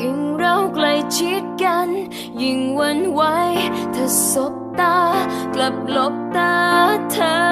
ยิ่งเราใกล้ชิดกัน ยิ่งวันไหวถ้าสบตากลับหลบตาเธอ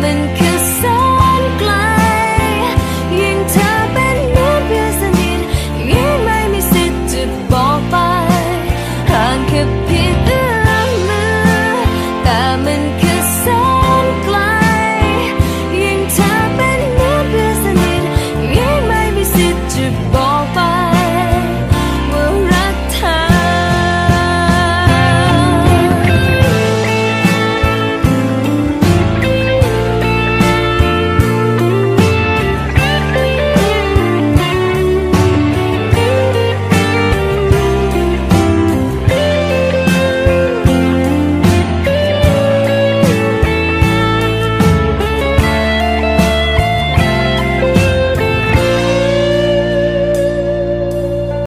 been